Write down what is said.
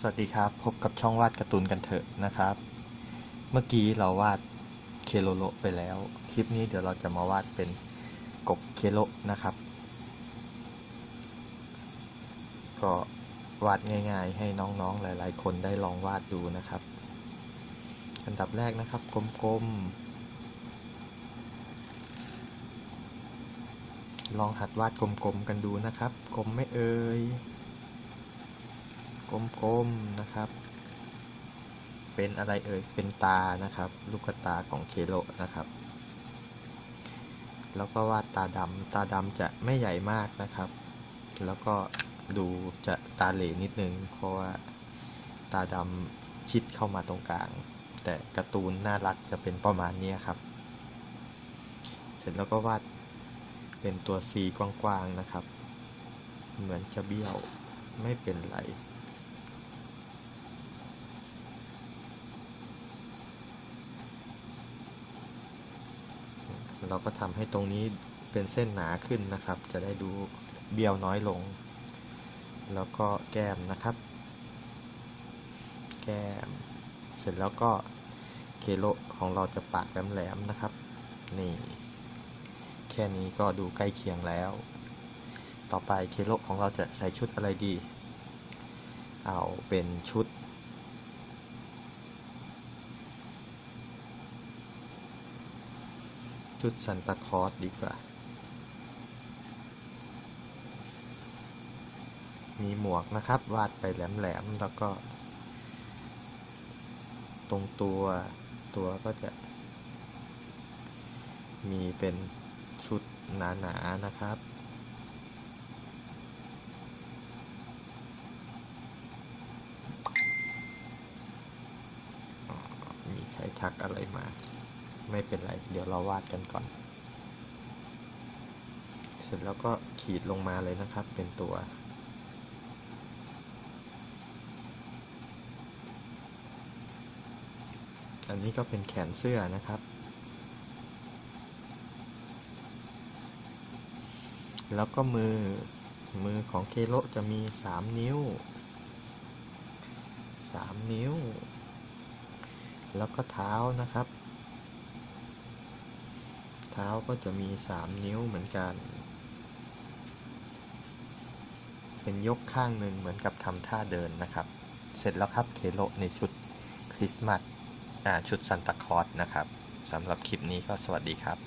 สวัสดีครับ พบกับช่องวาดการ์ตูนกันเถอะนะครับ เมื่อกี้เราวาดเคโลโลไปแล้ว คลิปนี้เดี๋ยวเราจะมาวาดเป็นกบเคโลนะครับ ก็วาดง่ายๆ ให้น้องๆหลายๆ คนได้ลองวาดดูนะครับ อันดับแรกนะครับกลมๆ ลองหัดวาดกลมๆกันดูนะครับกลมไม่เอ่ย กลมๆนะครับ เป็นอะไรเอ่ย เป็นตานะครับ ลูกตาของเคโลนะครับ แล้วก็วาดตาดำตาดำจะไม่ใหญ่มากนะครับ แล้วก็ดูจะตาเหล่นิดนึง เพราะว่าตาดำชิดเข้ามาตรงกลาง แต่การ์ตูนน่ารักจะเป็นประมาณนี้ครับ เสร็จแล้วก็วาดเป็นตัว C กว้างๆนะครับ เหมือนจะเบี้ยวไม่เป็นไร เราก็ทำให้ตรงนี้เป็นเส้นหนาขึ้นนะครับ จะได้ดูเบี้ยวน้อยลง แล้วก็แก้มนะครับ แก้ม เสร็จแล้วก็เคโลของเราจะปากแหลมๆนะครับ นี่ แค่นี้ก็ดูใกล้เคียงแล้ว ต่อไปเคโลของเราจะใส่ชุดอะไรดี เอาเป็นชุด ชุดซันตาคอสดีกว่า มีหมวกนะครับ วาดไปแหลมๆ แล้วก็ ตรงตัวตัวก็จะ มีเป็นชุดหนาๆนะครับมีใครทักอะไรมา ไม่เป็นไร เดี๋ยวเราวาดกันก่อน เสร็จแล้วก็ขีดลงมาเลยนะครับ เป็นตัว อันนี้ก็เป็นแขนเสื้อนะครับ แล้วก็มือ มือของเคโลจะมีสามนิ้วสามนิ้ว แล้วก็เท้านะครับ เท้าก็จะมีสามนิ้วเหมือนกัน เป็นยกข้างหนึ่งเหมือนกับทำท่าเดินนะครับ เสร็จแล้วครับเคโลในชุดคริสต์มาสอ่าชุดซันตาคลอสนะครับสำหรับคลิปนี้ก็สวัสดีครับ